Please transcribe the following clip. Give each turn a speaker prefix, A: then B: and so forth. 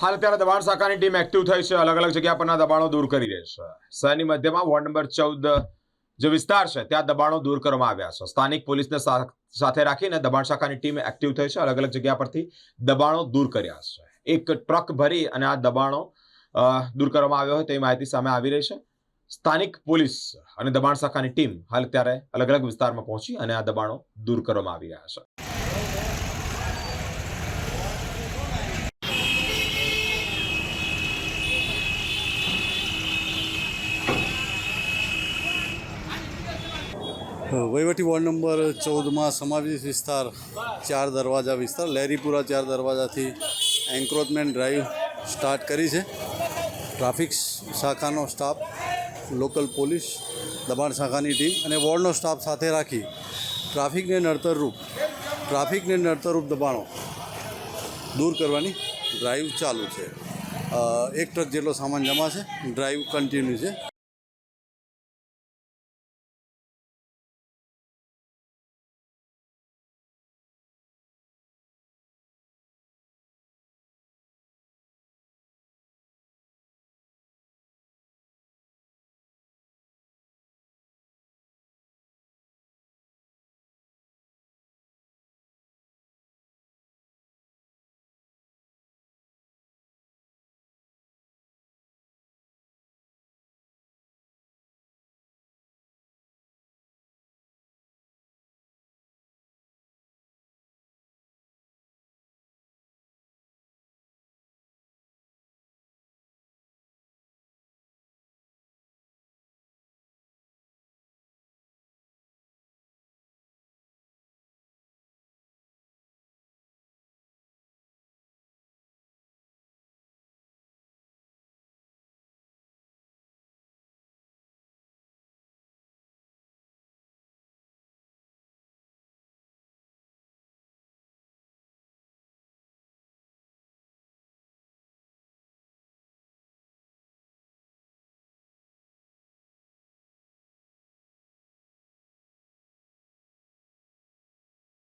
A: હાલ અત્યારે દબાણ શાખાની ટીમ એક્ટિવ થઈ છે. અલગ અલગ જગ્યા પરના દબાણો દૂર કરી રહી છે. શહેરની મધ્યમાં વોર્ડ નંબર ચૌદ જે વિસ્તાર છે, ત્યાં દબાણો દૂર કરવામાં આવ્યા છે. સ્થાનિક પોલીસને સાથે રાખીને દબાણ શાખાની ટીમ એક્ટિવ થઈ છે. અલગ અલગ જગ્યા પરથી દબાણો દૂર કર્યા છે. એક ટ્રક ભરી અને આ દબાણો દૂર કરવામાં આવ્યો હોય તેવી માહિતી સામે આવી રહી છે. સ્થાનિક પોલીસ અને દબાણ શાખાની ટીમ હાલ અત્યારે અલગ અલગ વિસ્તારમાં પહોંચી અને આ દબાણો દૂર કરવામાં આવી રહ્યા છે.
B: વહીવટી વોર્ડ નંબર ચૌદમાં સમાવેશ વિસ્તાર ચાર દરવાજા વિસ્તાર લહેરીપુરા ચાર દરવાજાથી એન્ક્રોચમેન્ટ ડ્રાઈવ સ્ટાર્ટ કરી છે. ટ્રાફિક શાખાનો સ્ટાફ, લોકલ પોલીસ, દબાણ શાખાની ટીમ અને વોર્ડનો સ્ટાફ સાથે રાખી ટ્રાફિકને નડતરરૂપ ટ્રાફિકને નડતરરૂપ દબાણો દૂર કરવાની ડ્રાઈવ ચાલુ છે. એક ટ્રક જેટલો સામાન જમા છે, ડ્રાઈવ કન્ટિન્યુ છે.